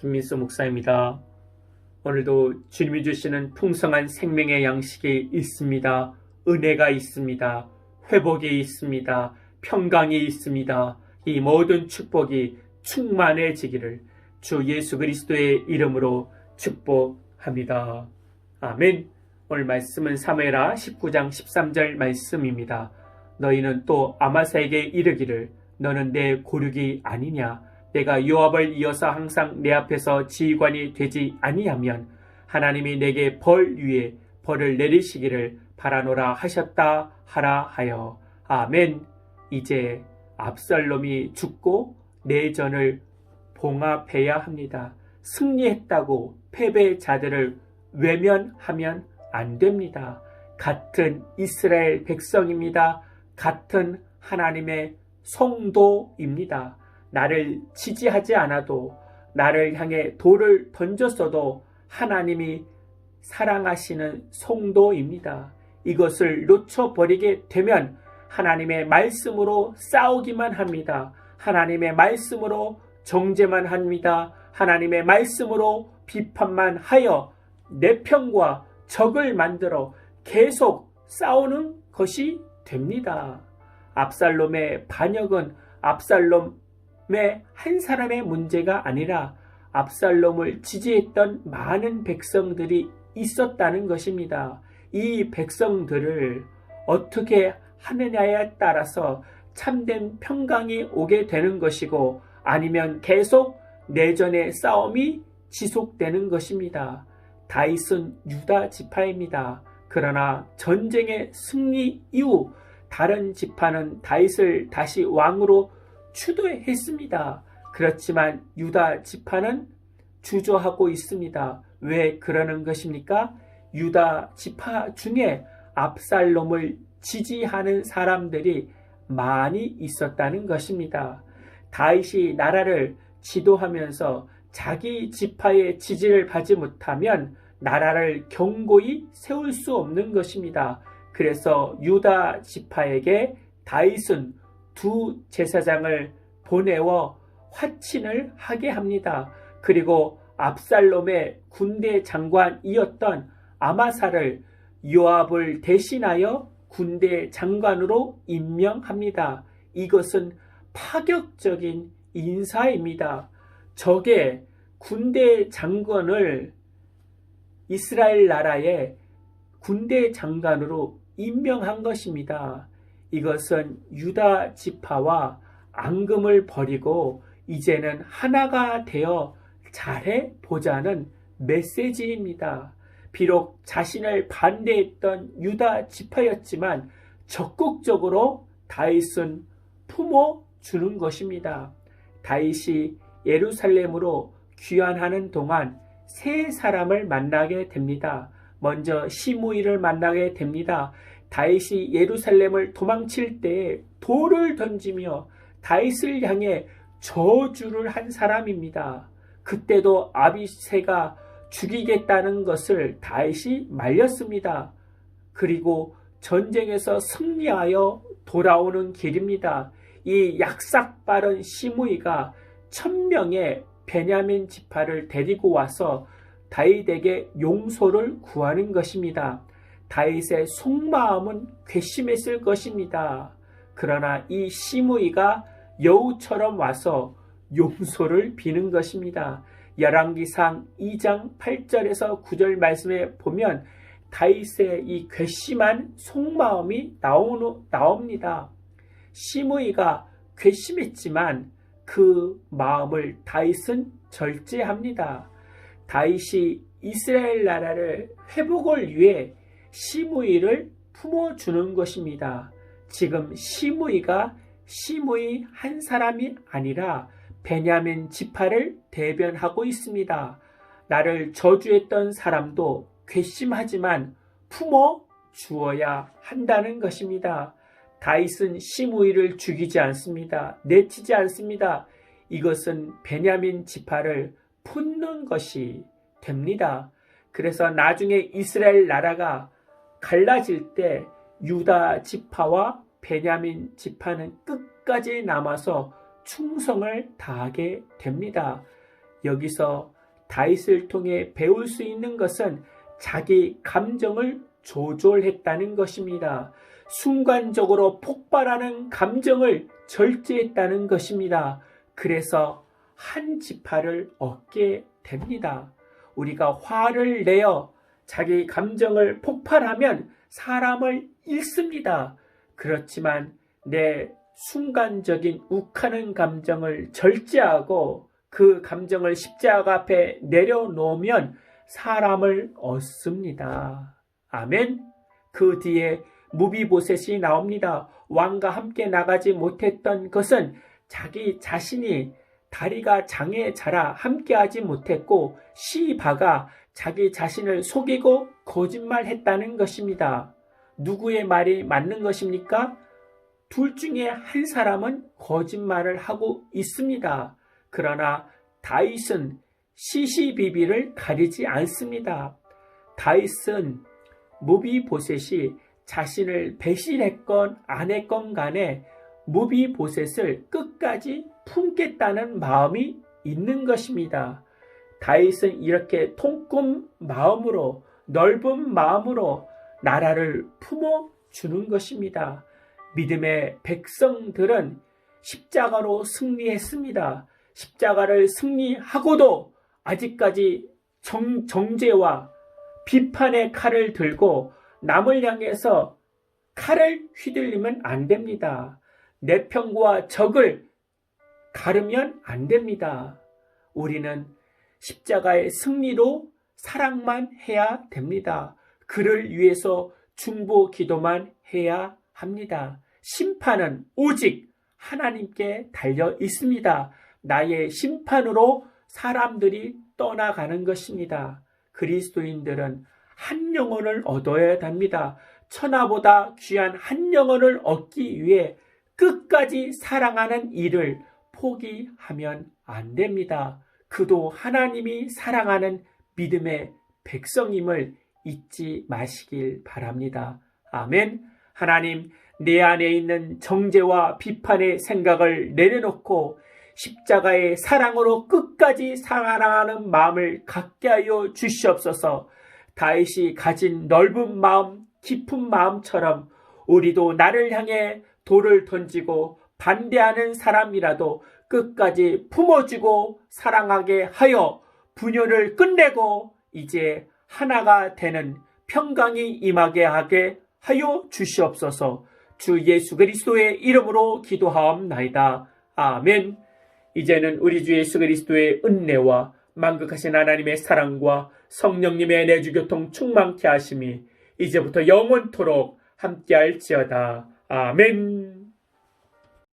김민수 목사입니다. 오늘도 주님이 주시는 풍성한 생명의 양식이 있습니다. 은혜가 있습니다. 회복이 있습니다. 평강이 있습니다. 이 모든 축복이 충만해지기를 주 예수 그리스도의 이름으로 축복합니다. 아멘. 오늘 말씀은 사무엘하 19장 13절 말씀입니다. 너희는 또 아마사에게 이르기를 너는 내 고륙이 아니냐 내가 요압을 이어서 항상 내 앞에서 지휘관이 되지 아니하면 하나님이 내게 벌 위에 벌을 내리시기를 바라노라 하셨다 하라 하여 아멘 이제 압살롬이 죽고 내전을 봉합해야 합니다. 승리했다고 패배자들을 외면하면 안 됩니다. 같은 이스라엘 백성입니다. 같은 하나님의 성도입니다. 나를 지지하지 않아도 나를 향해 돌을 던졌어도 하나님이 사랑하시는 성도입니다. 이것을 놓쳐버리게 되면 하나님의 말씀으로 싸우기만 합니다. 하나님의 말씀으로 정죄만 합니다. 하나님의 말씀으로 비판만 하여 내 편과 적을 만들어 계속 싸우는 것이 됩니다. 압살롬의 반역은 압살롬 의한 사람의 문제가 아니라 압살롬을 지지했던 많은 백성들이 있었다는 것입니다. 이 백성들을 어떻게 하느냐에 따라서 참된 평강이 오게 되는 것이고 아니면 계속 내전의 싸움이 지속되는 것입니다. 다윗은 유다 지파입니다. 그러나 전쟁의 승리 이후 다른 지파는 다윗을 다시 왕으로 추도했습니다. 그렇지만 유다 지파는 주저하고 있습니다. 왜 그러는 것입니까? 유다 지파 중에 압살롬을 지지하는 사람들이 많이 있었다는 것입니다. 다윗이 나라를 지도하면서 자기 지파의 지지를 받지 못하면 나라를 경고히 세울 수 없는 것입니다. 그래서 유다 지파에게 다윗은 두 제사장을 보내어 화친을 하게 합니다. 그리고 압살롬의 군대 장관이었던 아마사를 요압을 대신하여 군대 장관으로 임명합니다. 이것은 파격적인 인사입니다. 적의 군대 장관을 이스라엘 나라의 군대 장관으로 임명한 것입니다. 이것은 유다 지파와 앙금을 버리고 이제는 하나가 되어 잘해 보자는 메시지입니다. 비록 자신을 반대했던 유다 지파였지만 적극적으로 다윗은 품어 주는 것입니다. 다윗이 예루살렘으로 귀환하는 동안 세 사람을 만나게 됩니다. 먼저 시무이를 만나게 됩니다. 다윗이 예루살렘을 도망칠 때 돌을 던지며 다윗을 향해 저주를 한 사람입니다. 그때도 아비세가 죽이겠다는 것을 다윗이 말렸습니다. 그리고 전쟁에서 승리하여 돌아오는 길입니다. 이 약삭 빠른 시무이가 천명의 베냐민 지파를 데리고 와서 다윗에게 용서를 구하는 것입니다. 다윗의 속마음은 괘씸했을 것입니다. 그러나 이 시므이가 여우처럼 와서 용서를 비는 것입니다. 열왕기상 2장 8절에서 9절 말씀에 보면 다윗의 이 괘씸한 속마음이 나오는, 나옵니다. 시므이가 괘씸했지만 그 마음을 다윗은 절제합니다. 다윗이 이스라엘 나라를 회복을 위해 시므이를 품어주는 것입니다. 지금 시므이가 시므이 한 사람이 아니라 베냐민 지파를 대변하고 있습니다. 나를 저주했던 사람도 괘씸하지만 품어 주어야 한다는 것입니다. 다윗은 시므이를 죽이지 않습니다. 내치지 않습니다. 이것은 베냐민 지파를 품는 것이 됩니다. 그래서 나중에 이스라엘 나라가 갈라질 때 유다 지파와 베냐민 지파는 끝까지 남아서 충성을 다하게 됩니다. 여기서 다윗을 통해 배울 수 있는 것은 자기 감정을 조절했다는 것입니다. 순간적으로 폭발하는 감정을 절제했다는 것입니다. 그래서 한 지파를 얻게 됩니다. 우리가 화를 내어 자기 감정을 폭발하면 사람을 잃습니다. 그렇지만 내 순간적인 욱하는 감정을 절제하고 그 감정을 십자가 앞에 내려놓으면 사람을 얻습니다. 아멘. 그 뒤에 무비보셋이 나옵니다. 왕과 함께 나가지 못했던 것은 자기 자신이 다리가 장에 자라 함께하지 못했고 시바가 자기 자신을 속이고 거짓말했다는 것입니다. 누구의 말이 맞는 것입니까? 둘 중에 한 사람은 거짓말을 하고 있습니다. 그러나 다윗은 시시비비를 가리지 않습니다. 다윗은 무비보셋이 자신을 배신했건 안 했건 간에 무비보셋을 끝까지 품겠다는 마음이 있는 것입니다. 다윗은 이렇게 통금 마음으로 넓은 마음으로 나라를 품어 주는 것입니다. 믿음의 백성들은 십자가로 승리했습니다. 십자가를 승리하고도 아직까지 정, 정죄와 비판의 칼을 들고 남을 향해서 칼을 휘둘리면 안 됩니다. 내 편과 적을 가르면 안 됩니다. 우리는 십자가의 승리로 사랑만 해야 됩니다. 그를 위해서 중보 기도만 해야 합니다. 심판은 오직 하나님께 달려 있습니다. 나의 심판으로 사람들이 떠나가는 것입니다. 그리스도인들은 한 영혼을 얻어야 합니다. 천하보다 귀한 한 영혼을 얻기 위해 끝까지 사랑하는 일을 포기하면 안 됩니다. 그도 하나님이 사랑하는 믿음의 백성임을 잊지 마시길 바랍니다. 아멘. 하나님, 내 안에 있는 정죄와 비판의 생각을 내려놓고 십자가의 사랑으로 끝까지 사랑하는 마음을 갖게 하여 주시옵소서. 다윗이 가진 넓은 마음, 깊은 마음처럼 우리도 나를 향해 돌을 던지고 반대하는 사람이라도 끝까지 품어주고 사랑하게 하여 분열을 끝내고 이제 하나가 되는 평강이 임하게 하게 하여 주시옵소서 주 예수 그리스도의 이름으로 기도하옵나이다. 아멘. 이제는 우리 주 예수 그리스도의 은혜와 만극하신 하나님의 사랑과 성령님의 내주교통 충만케 하심이 이제부터 영원토록 함께할지어다. 아멘.